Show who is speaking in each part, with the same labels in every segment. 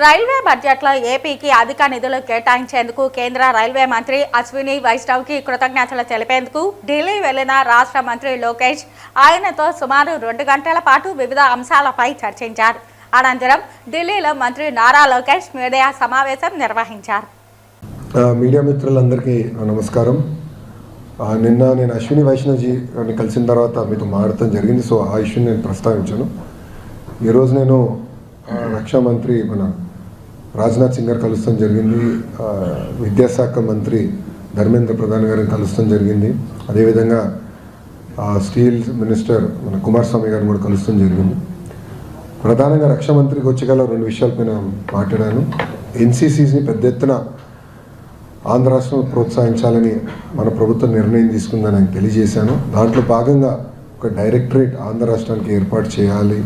Speaker 1: Railway బడ్జెట్లో ఏపీకి అధిక నిధులు కేటాయించేందుకు కేంద్ర రైల్వే మంత్రి అశ్విని వైష్ణవ్కి కృతజ్ఞతలు తెలిపేందుకు ఢిల్లీ వెళ్ళిన రాష్ట్ర మంత్రి లోకేష్ ఆయనతో సుమారు రెండు గంటల పాటు వివిధ అంశాలపై చర్చించారు. అనంతరం ఢిల్లీలో మంత్రి నారా లోకేష్ మీడియా సమావేశం నిర్వహించారు.
Speaker 2: మీడియా మిత్రులందరికీ నమస్కారం. నిన్న నేను అశ్విని వైష్ణవ్జీ కలిసిన తర్వాత మీతో మాట్లాడటం జరిగింది. సో ఆ ఇష్యూని నేను ప్రస్తావించాను. ఈరోజు నేను రక్షా మంత్రి మన రాజ్నాథ్ సింగ్ గారు కలుస్తాం జరిగింది. విద్యాశాఖ మంత్రి ధర్మేంద్ర ప్రధాన్ గారిని కలుస్తాం జరిగింది. అదేవిధంగా స్టీల్ మినిస్టర్ మన కుమారస్వామి గారిని కూడా కలుస్తాం జరిగింది. ప్రధానంగా రక్షా మంత్రికి వచ్చి గల రెండు విషయాలపైన మాట్లాడాను. ఎన్సీసీని పెద్ద ఎత్తున ఆంధ్ర రాష్ట్రం ప్రోత్సహించాలని మన ప్రభుత్వం నిర్ణయం తీసుకుందని తెలియజేశాను. దాంట్లో భాగంగా ఒక డైరెక్టరేట్ ఆంధ్ర రాష్ట్రానికి ఏర్పాటు చేయాలి.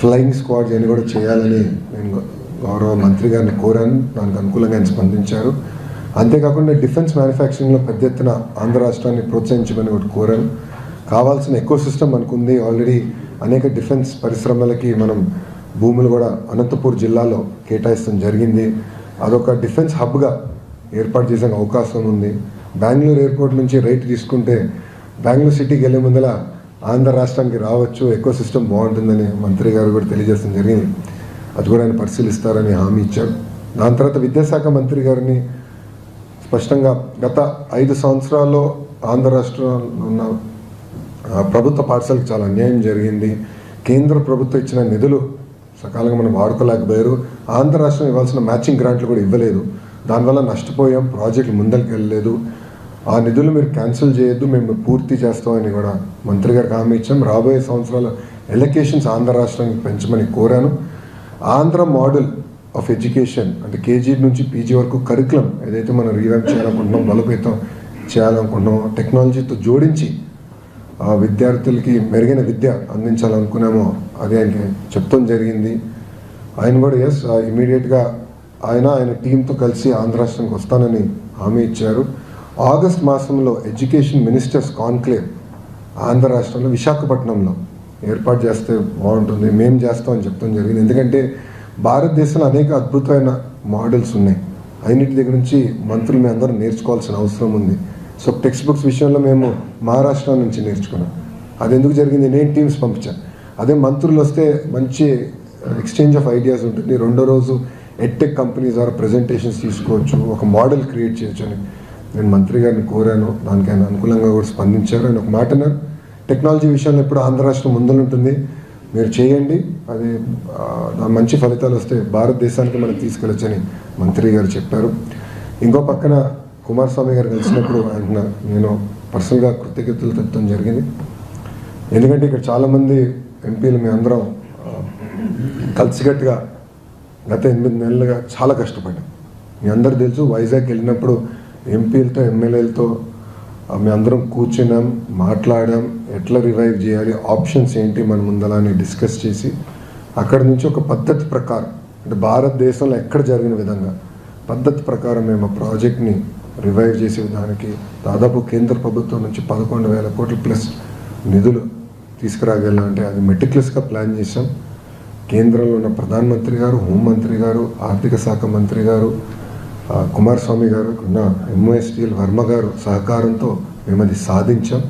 Speaker 2: ఫ్లయింగ్ స్క్వాడ్స్ అని కూడా చేయాలని నేను గౌరవ మంత్రి గారిని కోరాను. దానికి అనుకూలంగా ఆయన స్పందించారు. అంతేకాకుండా డిఫెన్స్ మ్యానుఫ్యాక్చరింగ్లో పెద్ద ఎత్తున ఆంధ్ర రాష్ట్రాన్ని ప్రోత్సహించమని ఒకటి కోరాను. కావాల్సిన ఎక్కువ సిస్టమ్ మనకుంది ఆల్రెడీ అనేక డిఫెన్స్ పరిశ్రమలకి మనం భూములు కూడా అనంతపూర్ జిల్లాలో కేటాయిస్తాం జరిగింది. అదొక డిఫెన్స్ హబ్గా ఏర్పాటు చేసే అవకాశం ఉంది. బెంగళూరు ఎయిర్పోర్ట్ నుంచి రైట్ తీసుకుంటే బెంగళూరు సిటీకి వెళ్ళే ముందల ఆంధ్ర రాష్ట్రానికి రావచ్చు ఎక్కువ సిస్టమ్ బాగుంటుందని మంత్రి గారు కూడా తెలియజేయడం జరిగింది. అది కూడా ఆయన పరిశీలిస్తారని హామీ ఇచ్చారు దాని తర్వాత విద్యాశాఖ మంత్రి గారిని స్పష్టంగా గత ఐదు సంవత్సరాల్లో ఆంధ్ర రాష్ట్రంలో ఉన్న ప్రభుత్వ పాఠశాలకు చాలా అన్యాయం జరిగింది. కేంద్ర ప్రభుత్వం ఇచ్చిన నిధులు సకాలంగా మనం వాడుకోలేకపోయారు. ఆంధ్ర రాష్ట్రం ఇవ్వాల్సిన మ్యాచింగ్ గ్రాంట్లు కూడా ఇవ్వలేదు. దానివల్ల నష్టపోయాం. ప్రాజెక్టులు ముందరికి వెళ్ళలేదు ఆ నిధులు మీరు క్యాన్సిల్ చేయొద్దు మేము పూర్తి చేస్తామని కూడా మంత్రి గారికి హామీ ఇచ్చాం. రాబోయే సంవత్సరాల ఎలకేషన్స్ ఆంధ్ర రాష్ట్రానికి పెంచమని కోరాను. ఆంధ్ర మోడల్ ఆఫ్ ఎడ్యుకేషన్ అంటే కేజీ నుంచి పీజీ వరకు కరికులం ఏదైతే మనం రీవ్యాంప్ చేయాలనుకుంటున్నాం బలోపేతం చేయాలనుకుంటున్నాం టెక్నాలజీతో జోడించి ఆ విద్యార్థులకి మెరుగైన విద్య అందించాలనుకున్నామో అది ఆయనకి చెప్తాం జరిగింది. ఆయన కూడా ఎస్ ఇమీడియట్గా ఆయన ఆయన టీంతో కలిసి ఆంధ్ర రాష్ట్రానికి వస్తానని హామీ ఇచ్చారు. ఆగస్ట్ మాసంలో ఎడ్యుకేషన్ మినిస్టర్స్ కాన్క్లేవ్ ఆంధ్ర రాష్ట్రంలో విశాఖపట్నంలో ఏర్పాటు చేస్తే బాగుంటుంది మేము చేస్తామని చెప్తాం జరిగింది. ఎందుకంటే భారతదేశంలో అనేక అద్భుతమైన మోడల్స్ ఉన్నాయి. అన్నిటి దగ్గర నుంచి మంత్రులు మేము అందరూ నేర్చుకోవాల్సిన అవసరం ఉంది. సో టెక్స్ట్ బుక్స్ విషయంలో మేము మహారాష్ట్ర నుంచి నేర్చుకున్నాం. అది ఎందుకు జరిగింది? నేను టీమ్స్ పంపించాను అదే మంత్రులు వస్తే మంచి ఎక్స్చేంజ్ ఆఫ్ ఐడియాస్ ఉంటుంది. రెండో రోజు ఎడ్టెక్ కంపెనీ ద్వారా ప్రజెంటేషన్స్ తీసుకోవచ్చు ఒక మోడల్ క్రియేట్ చేయొచ్చు అని. నేను మంత్రి గారిని కోరాను. దానికి ఆయన అనుకూలంగా కూడా స్పందించారు. ఆయన ఒక మాట అన్నారు. టెక్నాలజీ విషయంలో ఎప్పుడు ఆంధ్ర రాష్ట్రం ముందుంటుంది. మీరు చేయండి. అది మంచి ఫలితాలు వస్తే భారతదేశానికి మనం తీసుకెళ్ళొచ్చని మంత్రి గారు చెప్పారు. ఇంకో పక్కన కుమారస్వామి గారు కలిసినప్పుడు ఆయన నేను పర్సనల్గా కృతజ్ఞతలు తెప్పడం జరిగింది. ఎందుకంటే ఇక్కడ చాలామంది ఎంపీలు మీ అందరం కలిసికట్టుగా గత ఎనిమిది నెలలుగా చాలా కష్టపడ్డాం. మీ అందరు తెలుసు వైజాగ్ వెళ్ళినప్పుడు ఎంపీలతో ఎమ్మెల్యేలతో మేము అందరం కూర్చున్నాం మాట్లాడాం ఎట్లా రివైవ్ చేయాలి ఆప్షన్స్ ఏంటి మన ముందలానే డిస్కస్ చేసి అక్కడ నుంచి ఒక పద్ధతి ప్రకారం అంటే భారతదేశంలో ఎక్కడ జరిగిన విధంగా పద్ధతి ప్రకారం మేము ఆ ప్రాజెక్ట్ని రివైవ్ చేసే విధానికి దాదాపు కేంద్ర ప్రభుత్వం నుంచి పదకొండు వేల కోట్ల ప్లస్ నిధులు తీసుకురాగలంటే అది మెటిక్యులస్గా ప్లాన్ చేసాం కేంద్రంలో ఉన్న ప్రధానమంత్రి గారు హోంమంత్రి గారు ఆర్థిక శాఖ మంత్రి గారు కుమారస్వామి గారు ఉన్న ఎంఓఎస్టీఎల్ వర్మ గారు సహకారంతో మేము అది సాధించాం.